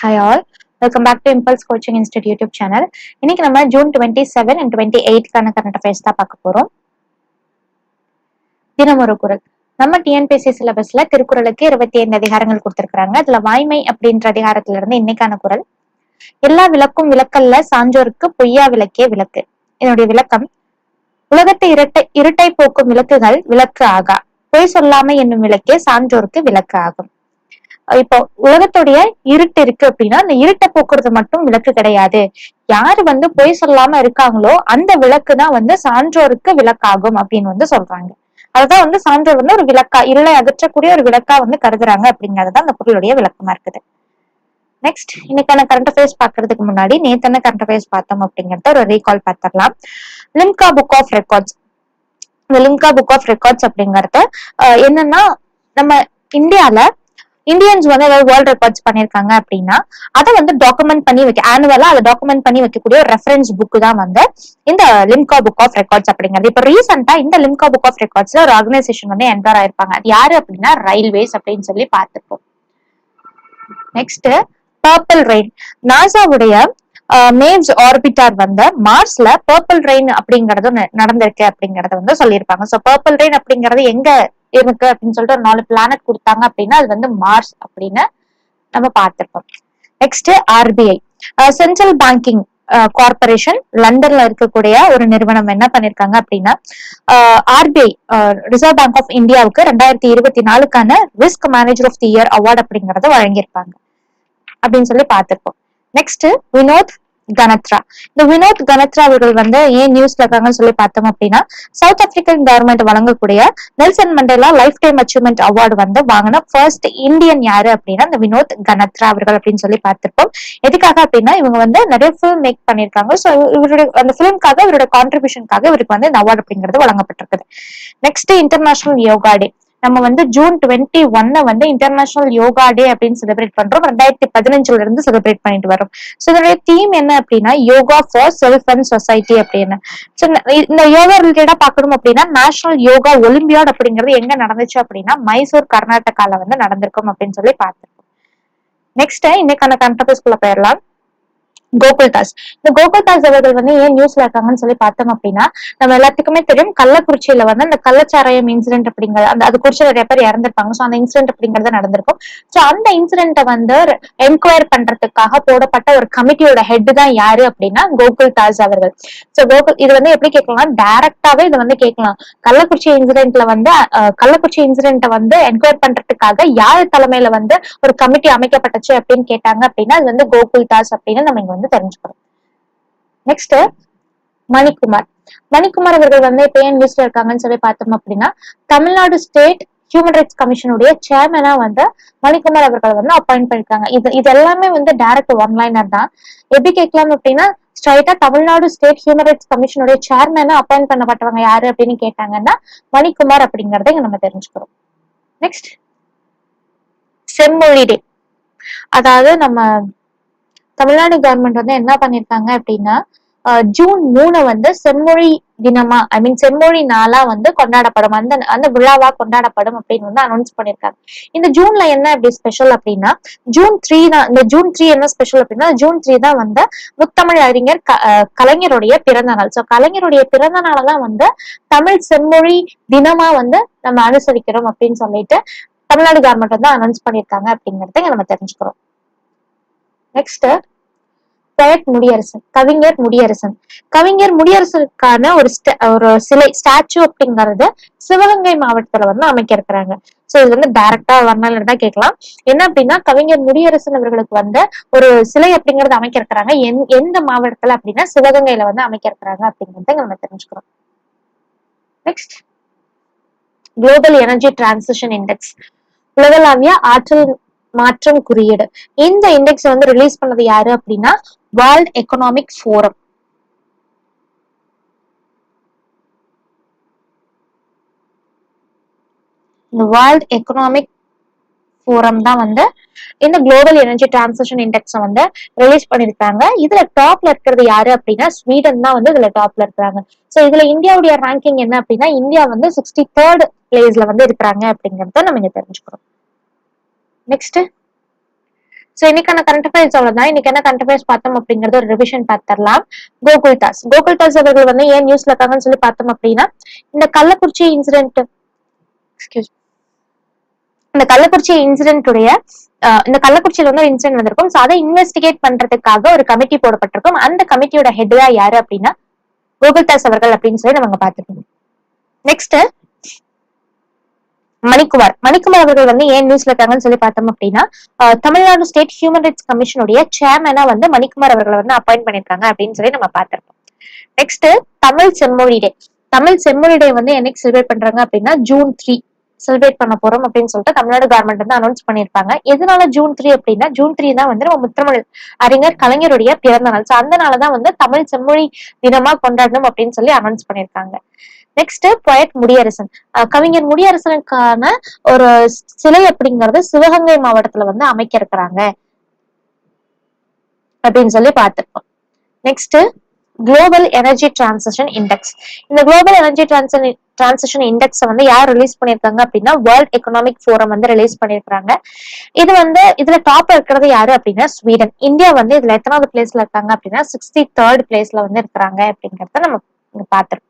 Hi all welcome back to Impulse coaching institute YouTube channel இன்னைக்கு நம்ம June twenty seven and twenty எயிட்கான current affairs தான் பார்க்க போறோம். தினம் ஒரு குரல். நம்ம டிஎன்பிஎஸ்சி சிலபஸ்ல திருக்குறளுக்கு இருபத்தி ஐந்து அதிகாரங்கள் கொடுத்திருக்காங்க அதுல வாய்மை அப்படின்ற அதிகாரத்துல இருந்து இன்னைக்கான குரல். எல்லா விளக்கும் விளக்கல்ல சான்றோருக்கு பொய்யா விளக்கே விளக்கு. என்னுடைய விளக்கம் உலகத்தை இரட்டை இருட்டை போக்கும் விளக்குகள் விளக்கு ஆகா. பொய் சொல்லாமை என்னும் விளக்கே சான்றோருக்கு விளக்கு ஆகும். இப்போ உலகத்துடைய இருட்டு இருக்கு அப்படின்னா அந்த இருட்டை போக்குறது மட்டும் விளக்கு கிடையாது. யாரு வந்து பொய் சொல்லாம இருக்காங்களோ அந்த விளக்கு தான் வந்து சான்றோருக்கு விளக்காகும் அப்படின்னு வந்து சொல்றாங்க. அதுதான் வந்து சான்றோர் வந்து ஒரு விளக்கா இருளை அகற்றக்கூடிய ஒரு விளக்கா வந்து கருதுறாங்க அப்படிங்கறதுதான் அந்த பொருளுடைய விளக்கமா இருக்குது. நெக்ஸ்ட் இன்னைக்கான கரண்ட் அஃபேர்ஸ் பாக்குறதுக்கு முன்னாடி நேத்தான கரண்ட் அஃபேர்ஸ் பார்த்தோம் அப்படிங்கறத ஒரு ரீகால் பார்த்துடலாம். லிம்கா புக் ஆஃப் ரெக்கார்ட்ஸ் இந்த லிம்கா புக் ஆஃப் ரெக்கார்ட்ஸ் அப்படிங்கறது என்னன்னா நம்ம இந்தியால இந்தியன்ஸ் வந்து ஏதாவது வேர்ல்ட் ரெக்கார்ட்ஸ் பண்ணிருக்காங்க அப்படின்னா அதை வந்து டாக்குமெண்ட் பண்ணி வைக்க ஆனுவலா அதை டாக்குமெண்ட் பண்ணி வைக்கக்கூடிய ஒரு ரெஃபரன்ஸ் புக் தான் வந்து இந்த லிம்கா புக் ஆஃப் ரெக்கார்ட்ஸ் அப்படிங்கிறது. இப்போ ரீசெண்டா இந்த லிம்கா புக் ஆஃப் ரெக்கார்ட்ஸ்ல ஒரு ஆர்கனைசேஷன் வந்து என்டர் ஆயிருப்பாங்க. அது யாரு அப்படின்னா ரயில்வேஸ் அப்படின்னு சொல்லி பார்த்துப்போம் நெக்ஸ்ட் பர்பிள் ரெயின் நாசாவுடைய மேவ்ஸ் ஆர்பிட்டார் வந்து மார்ஸ்ல பர்பிள் ரெயின் அப்படிங்கறது ந- நடந்திருக்கு அப்படிங்கறத வந்து சொல்லியிருப்பாங்க. சோ பர்பிள் ரெயின் அப்படிங்கறது எங்க இருக்கு அப்படின்னு சொல்லிட்டு ஒரு நாலு பிளானட் கொடுத்தாங்க அப்படின்னா அது வந்து மார்ஸ் அப்படின்னு நம்ம பார்த்திருப்போம் next RBI central banking corporation லண்டன்ல இருக்கக்கூடிய ஒரு நிறுவனம் என்ன பண்ணிருக்காங்க அப்படின்னா ஆர்பிஐ ரிசர்வ் பேங்க் ஆஃப் இந்தியாவுக்கு ரெண்டாயிரத்தி இருபத்தி நாலுக்கான risk manager of the year award அப்படிங்கறத வழங்கியிருப்பாங்க அப்படின்னு சொல்லி பார்த்திருப்போம் நெக்ஸ்ட் வினோத் கனத்ரா. இந்த வினோத் கனத்ரா அவர்கள் வந்து ஏன் நியூஸ்ல இருக்காங்கன்னு சொல்லி பார்த்தோம் அப்படின்னா சவுத் ஆப்பிரிக்கன் கவர்மெண்ட் வழங்கக்கூடிய Nelson Mandela lifetime achievement award வந்து வாங்கின ஃபர்ஸ்ட் இந்தியன் யாரு அப்படின்னா இந்த வினோத் கனத்ரா அவர்கள் அப்படின்னு சொல்லி பார்த்திருப்போம். எதுக்காக அப்படின்னா இவங்க வந்து நிறைய ஃபிலிம் மேக் பண்ணிருக்காங்க ஸோ இவருடைய அந்த ஃபிலிம்காக இவரோட கான்ட்ரிபியூஷனுக்காக இவருக்கு வந்து இந்த அவார்டு அப்படிங்கிறது வழங்கப்பட்டிருக்குது. நெக்ஸ்ட் இன்டர்நேஷனல் யோகா டே நம்ம வந்து ஜூன் டுவெண்ட்டி ஒன்ன வந்து இன்டர்நேஷனல் யோகா டே அப்படின்னு செலிப்ரேட் பண்றோம். ரெண்டாயிரத்தி பதினஞ்சுல இருந்து செலிப்ரேட் பண்ணிட்டு வரோம் ஸோ இதனுடைய தீம் என்ன அப்படின்னா yoga for self and society அப்படின்னு. ஸோ இந்த யோகா ரிலேட்டடா பார்க்கணும் அப்படின்னா நேஷனல் யோகா ஒலிம்பியாட் அப்படிங்கிறது எங்க நடந்துச்சு அப்படின்னா மைசூர் கர்நாடகால வந்து நடந்திருக்கும் அப்படின்னு சொல்லி பார்த்துருக்கோம். நெக்ஸ்ட் இன்னைக்கான கண்டபஸ்குள்ள போயிடலாம். கோகுல்தாஸ். இந்த கோகுல்தாஸ் அவர்கள் வந்து ஏன் நியூஸ்ல இருக்காங்கன்னு சொல்லி பார்த்தோம் அப்படின்னா நம்ம எல்லாத்துக்குமே தெரியும் கள்ளக்குறிச்சியில வந்து அந்த கள்ளச்சாராயம் இன்சிடென்ட் அப்படிங்கிற அந்த அது குறிச்சி நிறைய பேர் இறந்திருப்பாங்க. ஸோ அந்த இன்சிடென்ட் அப்படிங்கறது நடந்திருக்கும். ஸோ அந்த இன்சிடென்ட்டை வந்து என்கொயர் பண்றதுக்காக போடப்பட்ட ஒரு கமிட்டியோட ஹெட் தான் யாரு அப்படின்னா கோகுல்தாஸ் அவர்கள். ஸோ கோகுல் இது வந்து எப்படி கேட்கலாம்? டைரக்டாவே இதை வந்து கேட்கலாம். கள்ளக்குறிச்சி இன்சிடென்ட்ல வந்து கள்ளக்குறிச்சி இன்சிடென்ட்டை வந்து என்கொயர் பண்றதுக்காக யார் தலைமையில வந்து ஒரு கமிட்டி அமைக்கப்பட்டுச்சு அப்படின்னு கேட்டாங்க அப்படின்னா அது வந்து கோகுல்தாஸ் அப்படின்னு நம்ம இங்க வந்து தெரிஞ்சுக்கிறோம் நெக்ஸ்ட் மணிக்குமார். மணிக்குமார் அவர்கள் வந்து இப்ப ஏன் நியூஸ்ல இருக்காங்கன்னு சொல்லி பார்த்தோம் அப்படின்னா தமிழ்நாடு ஸ்டேட் ஹியூமன் ரைட்ஸ் கமிஷனுடைய சேர்மனா வந்து மணிக்குமார் அவர்கள் வந்து அப்பாயிண்ட் பண்ணிருக்காங்க. இது இது எல்லாமே வந்து டைரக்ட் ஒன்லைனர் தான். எப்படி கேட்கலாம் அப்படின்னா ஸ்ட்ரைட்டா தமிழ்நாடு ஸ்டேட் ஹியூமன் ரைட்ஸ் கமிஷனுடைய சேர்மனா அப்பாயிண்ட் பண்ணப்பட்டவங்க யாரு அப்படின்னு கேட்டாங்கன்னா மணிக்குமார் அப்படிங்கறத இங்க நம்ம தெரிஞ்சுக்கிறோம். நெக்ஸ்ட் செம்மொழி டே அதாவது நம்ம தமிழ்நாடு கவர்மெண்ட் வந்து என்ன பண்ணிருக்காங்க அப்படின்னா ஜூன் மூணு வந்து செம்மொழி தினமா ஐ மீன் செம்மொழி நாளா வந்து கொண்டாடப்படும். அந்த அந்த விழாவா கொண்டாடப்படும் அப்படின்னு வந்து அனௌன்ஸ் பண்ணிருக்காங்க. இந்த ஜூன்ல என்ன இப்படி ஸ்பெஷல் அப்படின்னா ஜூன் த்ரீ தான் இந்த ஜூன் த்ரீ என்ன ஸ்பெஷல் அப்படின்னா ஜூன் த்ரீ தான் வந்து முத்தமிழ் அறிஞர் க- கலைஞருடைய பிறந்த நாள். ஸோ கலைஞருடைய பிறந்த நாளை தான் வந்து தமிழ் செம்மொழி தினமா வந்து நம்ம அனுசரிக்கிறோம் அப்படின்னு சொல்லிட்டு தமிழ்நாடு கவர்மெண்ட் வந்து அனௌன்ஸ் பண்ணியிருக்காங்க அப்படிங்கறத நம்ம தெரிஞ்சுக்கிறோம். நெக்ஸ்ட் பெயட் முடியரசன் கவிஞர் முடியரசன் கவிஞர் முடியரசனுக்கான ஒரு ஒரு சிலை ஸ்டாச்சு அப்படிங்கறது சிவகங்கை மாவட்டத்துல வந்து அமைக்க இருக்கிறாங்க சோ இது வந்து டைரக்டா வரனால தான் கேட்கலாம். என்ன அப்படின்னா கவிஞர் முடியரசன் அவர்களுக்கு வந்து ஒரு சிலை அப்படிங்கறது அமைக்க இருக்கிறாங்க எந்- எந்த மாவட்டத்துல அப்படின்னா சிவகங்கையில வந்து அமைக்க இருக்கிறாங்க அப்படிங்கறத நம்ம தெரிஞ்சுக்கிறோம். Next global energy transition index உலகளாவிய ஆற்றல் மாற்றம் குறியீடு. இந்த இண்டெக்ஸ் வந்து ரிலீஸ் பண்ணது யாரு அப்படின்னா வேர்ல்ட் எக்கனாமிக் ஃபோரம் இந்த வேர்ல்ட் எக்கனாமிக் ஃபோரம் தான் வந்து இந்த குளோபல் எனர்ஜி டிரான்சிஷன் இண்டெக்ஸ் வந்து ரிலீஸ் பண்ணிருக்காங்க இதுல டாப்ல இருக்கிறது யாரு அப்படின்னா ஸ்வீடன் தான் வந்து இதுல டாப்ல இருக்கிறாங்க. சோ இதுல இந்தியாவுடைய ரேங்கிங் என்ன அப்படின்னா இந்தியா வந்து சிக்ஸ்டி தேர்ட் பிளேஸ்ல வந்து இருக்கிறாங்க அப்படிங்கறத நம்ம இங்க தெரிஞ்சுக்கிறோம். நெக்ஸ்ட் ஸோ இன்னைக்கான கரண்ட் அஃபேர்ஸ் அவ்வளோதான் இன்னைக்கு என்ன கரண்ட் அஃபேர்ஸ் பார்த்தோம் அப்படிங்கறது ஒரு ரிவிஷன் பார்த்துடலாம். கோகுல் தாஸ் கோகுல் தாஸ் அவர்கள் வந்து ஏன் நியூஸ்ல இருக்காங்கன்னு சொல்லி பார்த்தோம் அப்படின்னா இந்த கள்ளக்குறிச்சி இன்சிடென்ட் இந்த கள்ளக்குறிச்சி இன்சிடென்ட்டுடைய இந்த கள்ளக்குறிச்சியில வந்து ஒரு இன்சிடென்ட் வந்திருக்கும் ஸோ அதை இன்வெஸ்டிகேட் பண்றதுக்காக ஒரு கமிட்டி போடப்பட்டிருக்கும். அந்த கமிட்டியோட ஹெட்டா யாரு அப்படின்னா கோகுல் தாஸ் அவர்கள் அப்படின்னு சொல்லி நம்ம பார்த்துருக்கோம். நெக்ஸ்ட் மணிக்குமார். மணிக்குமார் அவர்கள் வந்து ஏன் நியூஸ்ல இருக்காங்கன்னு சொல்லி பார்த்தோம் அப்படின்னா தமிழ்நாடு ஸ்டேட் ஹியூமன் ரைட்ஸ் கமிஷனுடைய சேர்மனா வந்து மணிக்குமார் அவர்களை வந்து அப்பாயிண்ட் பண்ணிருக்காங்க அப்படின்னு சொல்லி நம்ம பார்த்திருக்கோம். நெக்ஸ்ட் தமிழ் செம்மொழி டே. தமிழ் செம்மொழி டே வந்து என்னைக்கு செலிப்ரேட் பண்றாங்க அப்படின்னா ஜூன் த்ரீ செலிப்ரேட் பண்ண போறோம் அப்படின்னு சொல்லிட்டு தமிழ்நாடு கவர்மெண்ட் வந்து அனௌன்ஸ் பண்ணிருப்பாங்க எதனால ஜூன் த்ரீ அப்படின்னா ஜூன் த்ரீ தான் வந்து நம்ம முத்தமிழ் அறிஞர் கலைஞருடைய பிறந்த நாள் சோ அந்த நாளதான் வந்து தமிழ் செம்மொழி தினமா கொண்டாடணும் அப்படின்னு சொல்லி அனௌன்ஸ் பண்ணிருக்காங்க நெக்ஸ்ட் பொயட் முடியரசன் கவிஞர் முடியரசனுக்கான ஒரு சிலை அப்படிங்கறது சிவகங்கை மாவட்டத்துல வந்து அமைக்க இருக்கிறாங்க. அப்படின்னு சொல்லி பார்த்திருக்கோம். Next global energy transition index இந்த குளோபல் எனர்ஜி டிரான்சிஷன் இண்டெக்ஸ் வந்து யார் ரிலீஸ் பண்ணிருக்காங்க அப்படின்னா வேர்ல்ட் எக்கனாமிக் ஃபோரம் வந்து ரிலீஸ் பண்ணிருக்காங்க இது வந்து இதுல டாப் இருக்கிறது யாரு அப்படின்னா ஸ்வீடன் இந்தியா வந்து இதுல எத்தனாவது பிளேஸ்ல இருக்காங்க அப்படின்னா சிக்ஸ்டி தேர்ட் பிளேஸ்ல வந்து இருக்கிறாங்க அப்படிங்கறத நம்ம இங்க பார்த்திருக்கோம்.